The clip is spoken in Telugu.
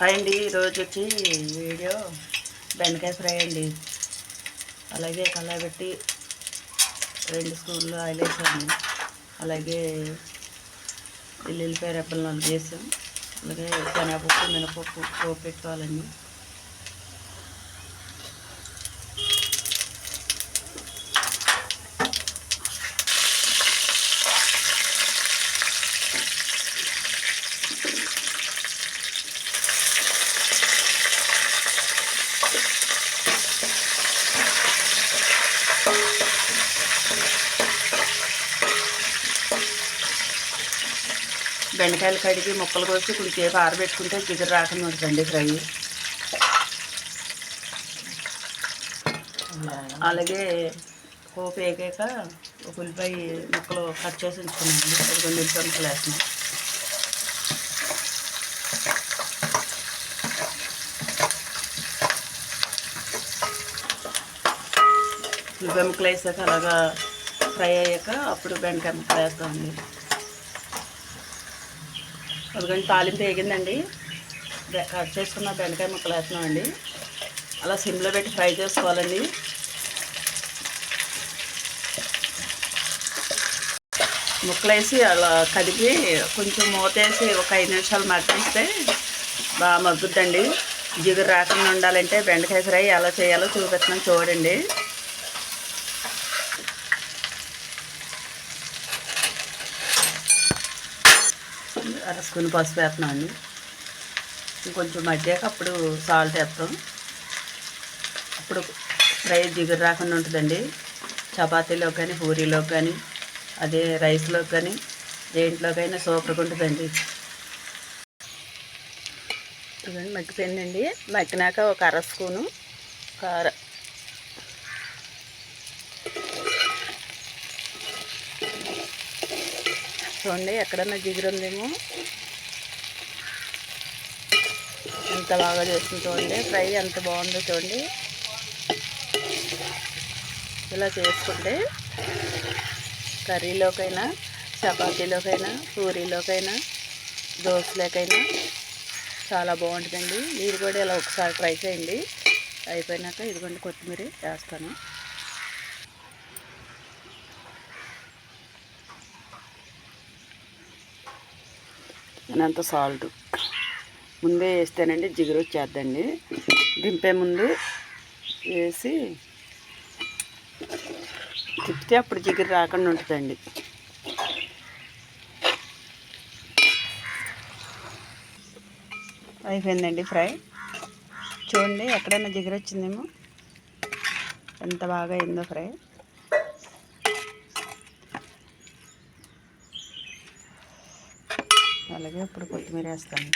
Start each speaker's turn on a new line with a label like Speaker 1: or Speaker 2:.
Speaker 1: హాయ్ అండి ఈరోజు వచ్చి వీడియో బెండకాయ ఫ్రై అండి. అలాగే కలబెట్టి రెండు స్పూన్లు ఆయిల్ వేసాము. అలాగే ఎల్లుల్లిపాయ రెప్పలు నాలుగు వేసాం. అలాగే శనగపప్పు మినపప్పు పోపు పెట్టుకోవాలండి. బెండకాయలు కడిగి ముక్కలు కోసి కొంచెంసేపు ఆరబెట్టుకుంటే జిగురు రాకుండా ఉంటుందండి ఫ్రై. అలాగే పోపు వేగాక ఒక ఉల్లిపాయ ముక్కలు కట్ చేసి ఉంచుకున్నాను. అది కొన్ని ఉల్లిపాయ ముక్కలు ఉల్లిపాయ ముక్కలు వేసాక అలాగా ఫ్రై అయ్యాక అప్పుడు బెండకాయ ముక్కలు వేస్తామండి అందుకని తాలింపు వేగిందండి. కట్ చేసుకున్న బెండకాయ ముక్కలు వేస్తున్నామండి. అలా సిమ్లో పెట్టి ఫ్రై చేసుకోవాలండి. ముక్కలు వేసి అలా కదిపి కొంచెం మూత వేసి ఒక ఐదు నిమిషాలు మగ్గిస్తే బాగా మగ్గుద్దండి. జిగురు రాకుండా ఉండాలంటే బెండకాయ ఫ్రై ఎలా చేయాలో చూపిస్తున్నాను చూడండి. అర స్పూన్ పసుపు వేస్తున్నాం అండి. ఇంకొంచెం మగ్గాక అప్పుడు సాల్ట్ వేస్తాం. అప్పుడు ఫ్రై జిగురు రాకుండా ఉంటుందండి. చపాతీలోకి కానీ పూరీలోకి కానీ అదే రైస్లోకి కానీ దేంట్లోకైనా సూపర్గా ఉంటుందండి. ఇదండి మగ్గిపోయిందండి. మగ్గినాక ఒక అర స్పూను కార. చూడండి ఎక్కడన్నా జిగురు ఉందేమో. ఎంత బాగా చేస్తుంది చూడండి ఫ్రై ఎంత బాగుందో చూడండి. ఇలా చేసుకుంటే కర్రీలోకైనా చపాతీలోకైనా పూరీలోకైనా దోశలోకైనా చాలా బాగుంటుందండి. మీరు కూడా ఇలా ఒకసారి ట్రై చేయండి. అయిపోయినాక ఇదిగోండి కొత్తిమీర వేస్తాను. అంత సాల్ట్. ముందే వేస్తేనండి జిగురు వచ్చేద్దండి. దింపే ముందు వేసి తిప్పితే అప్పుడు జిగురు రాకుండా ఉంటుందండి. అయిపోయిందండి ఫ్రై. చూడండి ఎక్కడైనా జిగురు వచ్చిందేమో. ఎంత బాగా అయిందో ఫ్రై. అలాగే ఇప్పుడు కొత్తిమీర వేస్తాను